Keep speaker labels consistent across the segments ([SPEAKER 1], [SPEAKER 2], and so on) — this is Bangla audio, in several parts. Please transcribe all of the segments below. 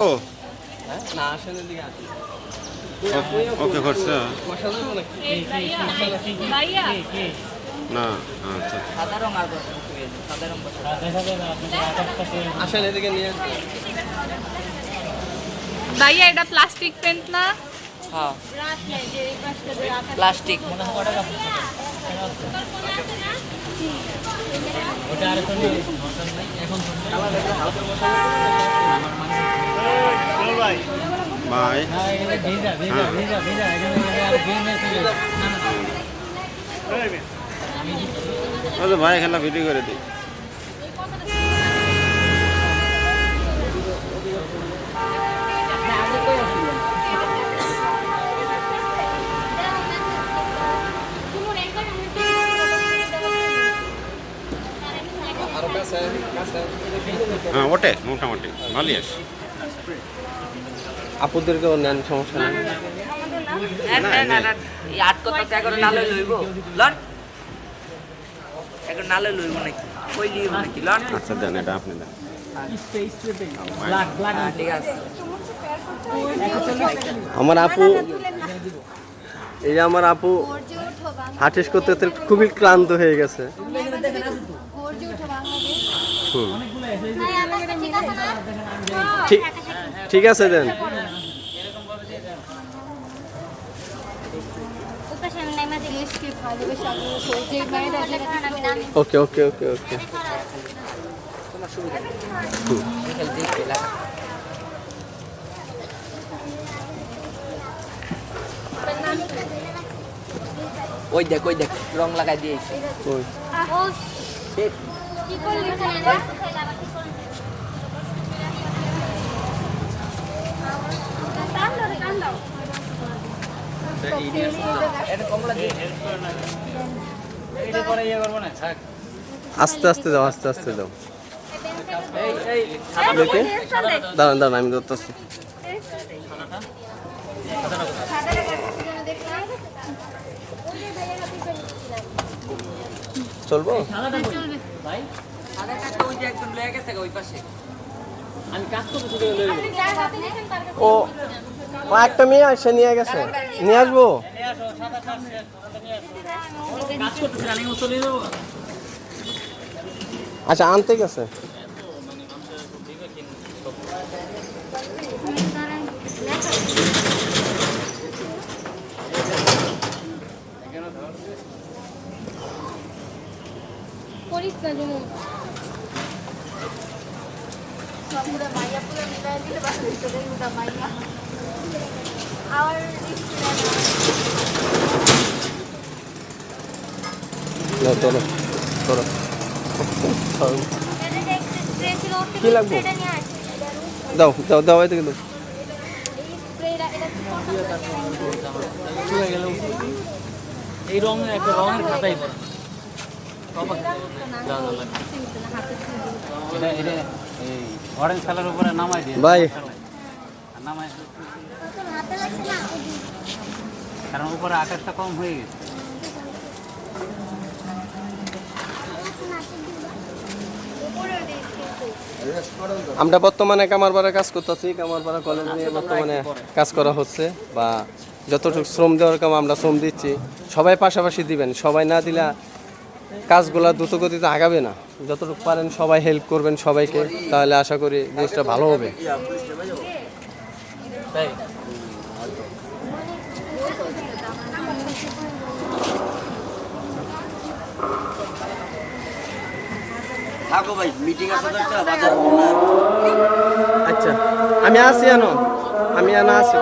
[SPEAKER 1] ও।
[SPEAKER 2] না আসেন এদিকে আসেন।
[SPEAKER 1] ওকে করছে? না আচ্ছা।
[SPEAKER 3] ভাইয়া এটা প্লাস্টিক পেন্ট না?
[SPEAKER 1] ভাই। তো ভাই খেলা ভিডিও করে দিই। হ্যাঁ ওটে মোটামুটি ভালোই
[SPEAKER 2] আপুদেরকেও নেন সমস্যা নেই।
[SPEAKER 1] আচ্ছা দেন এটা আপনি দেন।
[SPEAKER 4] হ্যাঁ, ঠিক আছে
[SPEAKER 2] আমার আপু এই যে আমার আপু করতে করতে খুবই ক্লান্ত হয়ে গেছে।
[SPEAKER 5] মায়েরা যেটা আমি নামি
[SPEAKER 2] ওকে ওকে ওকে। ওকে
[SPEAKER 4] লাগা ওই দেখ ওই দেখ রং লাগাই দিয়েছি।
[SPEAKER 2] ওই। আস্তে আস্তে দাও আস্তে আস্তে দাও। দাঁড়ান দাঁড়ান আমি ধরতেছি। চলবো? ও ও একটা মেয়ে আসে নিয়ে গেছে। নিয়ে আসব? আচ্ছা আনতে গেছে।
[SPEAKER 5] যেন পুরো মাইয়া পুরো মিলাই দিলে বাস মাইয়া। আর
[SPEAKER 2] কি লাগবে? দাও দাও দাও দাও
[SPEAKER 4] এই রং একটা রঙের খাতাই পড়ে। এটা এটা এই অরেঞ্জ কালার উপরে নামাই দিয়ে
[SPEAKER 2] ভাই।
[SPEAKER 4] নামাই কারণ উপরে আকাশটা কম হয়ে গেছে।
[SPEAKER 2] আমরা বর্তমানে কামারপাড়া কাজ করতেছি কামারপাড়া কলেজ নিয়ে বর্তমানে কাজ করা হচ্ছে বা যতটুকু শ্রম দেওয়ার কাম আমরা শ্রম দিচ্ছি সবাই পাশাপাশি দিবেন সবাই না দিলে কাজগুলো দ্রুতগতিতে আগাবে না। যতটুকু পারেন সবাই হেল্প করবেন সবাইকে তাহলে আশা করি জিনিসটা ভালো হবে।
[SPEAKER 4] তাই
[SPEAKER 6] থাকো ভাই মিটিং আছে তো একটা বাজার
[SPEAKER 2] আচ্ছা আমি আসি আনো আমি আনা আসি।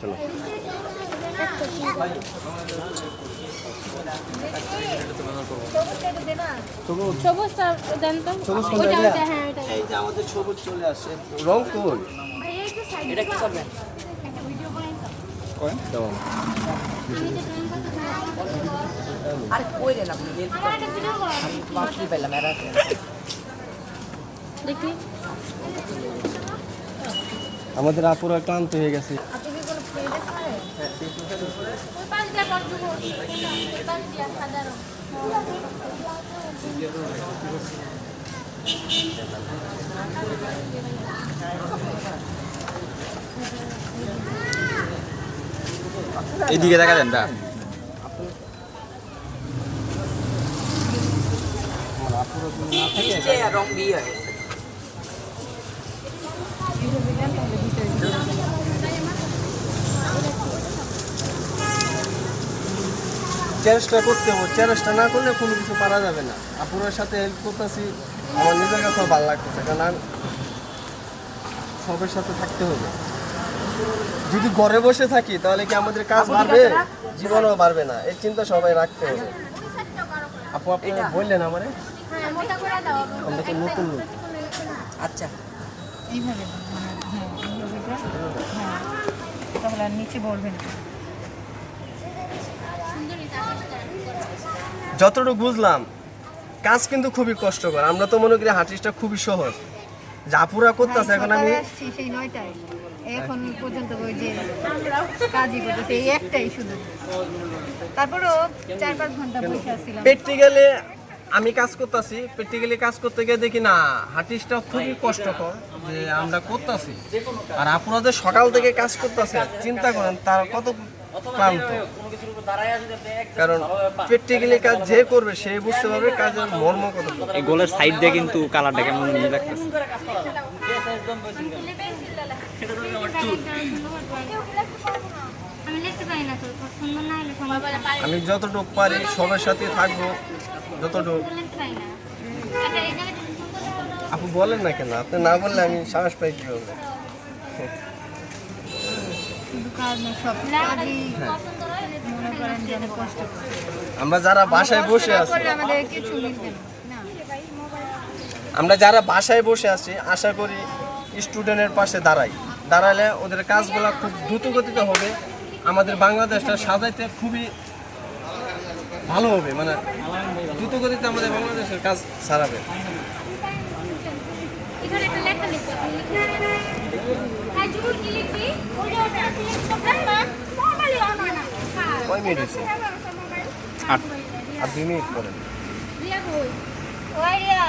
[SPEAKER 2] চলে। আসে। রং কোন?
[SPEAKER 4] এটা কি করবেন
[SPEAKER 5] করেন তো।
[SPEAKER 4] আরে কই আপনি বাকি পেলাম এরা
[SPEAKER 5] দেখি।
[SPEAKER 2] আমাদের আপুরা ক্লান্ত হয়ে গেছে।
[SPEAKER 7] এইদিকে দেখা দেন দা।
[SPEAKER 4] রং দিয়ে
[SPEAKER 2] চ্যালেঞ্জটা করতে হবে। চ্যালেঞ্জটা না করলে কোনো কিছু পারা যাবে না। আপুরের সাথে হেল্প করতেছি আমার নিজের কাছেও ভালো লাগতেছে কারণ আমি সবের সাথে থাকতে হবে। যদি ঘরে বসে থাকি তাহলে কি আমাদের কাজ বাড়বে? জীবনও বাড়বে না। এই চিন্তা সবাই রাখতে হবে। আপু আপনি বললেন আমারে?
[SPEAKER 5] হ্যাঁ মোটা করে দাও
[SPEAKER 2] আমরা তো নতুন
[SPEAKER 4] আচ্ছা।
[SPEAKER 8] এইভাবে মানে হ্যাঁ তাহলে নিচে বলবেন না।
[SPEAKER 5] সুন্দরী আকাশটা
[SPEAKER 2] যতটুকু বুঝলাম কাজ কিন্তু খুবই কষ্টকর। আমরা তো মনে করি হার্টিস্টটা খুবই সহজ। জাপুরা করতেছে এখন আমি
[SPEAKER 8] সেই নয়টায়। এখন পর্যন্ত ওই যে কাজই করতেছে এই একটাই শুধু। তারপরেও চার পাঁচ ঘণ্টা বসে আসছিলাম
[SPEAKER 2] প্র্যাকটিক্যালি আমি কাজ করতেছি। প্র্যাকটিক্যালি কাজ করতে গিয়ে দেখি না হার্টিস্টটা খুবই কষ্টকর যে আমরা করতেছি। আর আপনাদের সকাল থেকে কাজ করতেছে চিন্তা করেন তার কত ক্লান্ত। কারণ প্র্যাকটিক্যালি কাজ যে করবে সে বুঝতে পারবে কাজের মর্ম কত
[SPEAKER 7] এই গোলের সাইড দিয়ে কিন্তু কালারটা কেমন নিয়ে লাগতেছে
[SPEAKER 5] আমি লিখতে পারি না তো সুন্দর না হলে সমস্যা
[SPEAKER 2] আমি যতটুকু পারি সবার সাথে থাকব যতটুকু। আপু বলেন না কেন? আপনি না বললে আমি সাহস পাই কি হবে
[SPEAKER 8] সব কাজই মনে করেন যে কষ্ট
[SPEAKER 2] আমরা যারা বাসায় বসে আছি।
[SPEAKER 8] আমাদের কিছু মিলবে না না।
[SPEAKER 2] আমরা যারা বাসায় বসে আছি আশা করি স্টুডেন্টের পাশে দাঁড়াই। দাঁড়ালে ওদের কাজগুলো খুব দ্রুত গতিতে হবে। আমাদের বাংলাদেশটা সাজাইতে খুবই ভালো হবে মানে দ্রুত গতিতে আমাদের বাংলাদেশের কাজ ছাড়াবে
[SPEAKER 5] এখানে একটা লেখা লিখতে আপনি লিখে হ্যাঁ জুর কি লিখবি ওই যে ওটা কি লিখতে না মোবাইল অন হয় না হ্যাঁ
[SPEAKER 2] কয় মিনিট হয়েছে?
[SPEAKER 7] আট।
[SPEAKER 2] আর দুই মিনিট করেন
[SPEAKER 5] রিয়া কই ওই রিয়া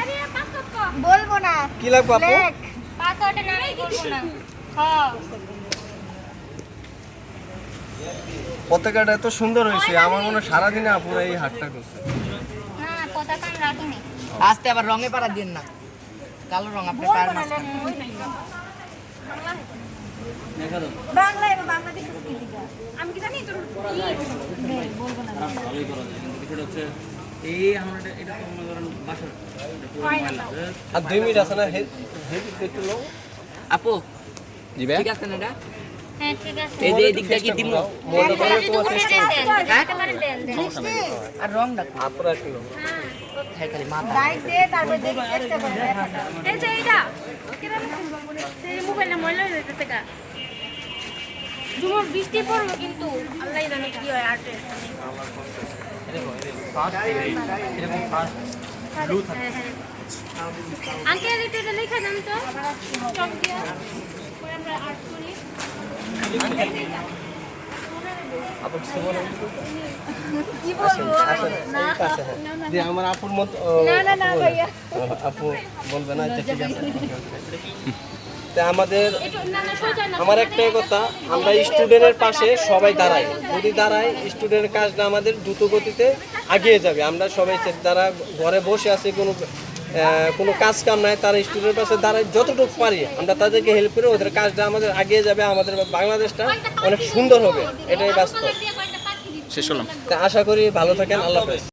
[SPEAKER 5] আরে পাঁচ কত
[SPEAKER 8] বলব না।
[SPEAKER 2] কি লাগবে আপু?
[SPEAKER 8] লেখ
[SPEAKER 5] না বলব না হ্যাঁ
[SPEAKER 2] পতাকাটা এত সুন্দর হয়েছে আমার মনে হয় সারাদিনে আপুরা এই হাটটা করছে।
[SPEAKER 4] আস্তে আবার রঙে পাড়া দিন না। কালো রং আপনি মাঝখানে।
[SPEAKER 8] বাংলা এবং বাংলাদেশ
[SPEAKER 5] আমি কি জানি? তোর
[SPEAKER 8] বলব না।
[SPEAKER 2] আর দুই মিনিট আছে না? হেড হেড একটু লো
[SPEAKER 4] আপু ঠিক আছে না এটা?
[SPEAKER 5] হ্যাঁ
[SPEAKER 4] এই যে এদিকটা কি আর রংটা
[SPEAKER 2] আপুরা
[SPEAKER 4] হ্যাঁ খালি মাথা।
[SPEAKER 8] লাইট দিয়ে তারপর দেখি চেষ্টা করে
[SPEAKER 5] এই যে এইটা। কীরকম সেই ময়লা হয়ে যেতে কা জুমুর বৃষ্টি পড়ল কিন্তু। আল্লাহ জানে কি হয় আর্টে আঙ্কেল এটা এটা লেখা দেন তো। চক দিয়া। পরে আমরা আর্ট করি।
[SPEAKER 2] আপুর মতো আপু বলবে না আচ্ছা ঠিক আছে। তা আমাদের আমার একটাই কথা আমরা স্টুডেন্টের পাশে সবাই দাঁড়াই। যদি দাঁড়াই স্টুডেন্টের কাজটা আমাদের দ্রুত গতিতে আগিয়ে যাবে। আমরা সবাই যারা ঘরে বসে আছে কোনো কোনো কাজ কাম নাই তারা স্টুডেন্টের পাশে দাঁড়ায় যতটুকু পারি আমরা তাদেরকে হেল্প করি ওদের কাজটা আমাদের আগিয়ে যাবে আমাদের বাংলাদেশটা অনেক সুন্দর হবে এটাই বাস্তব।
[SPEAKER 7] শেষ হলাম।
[SPEAKER 2] তা আশা করি ভালো থাকেন আল্লাহ হাফেজ।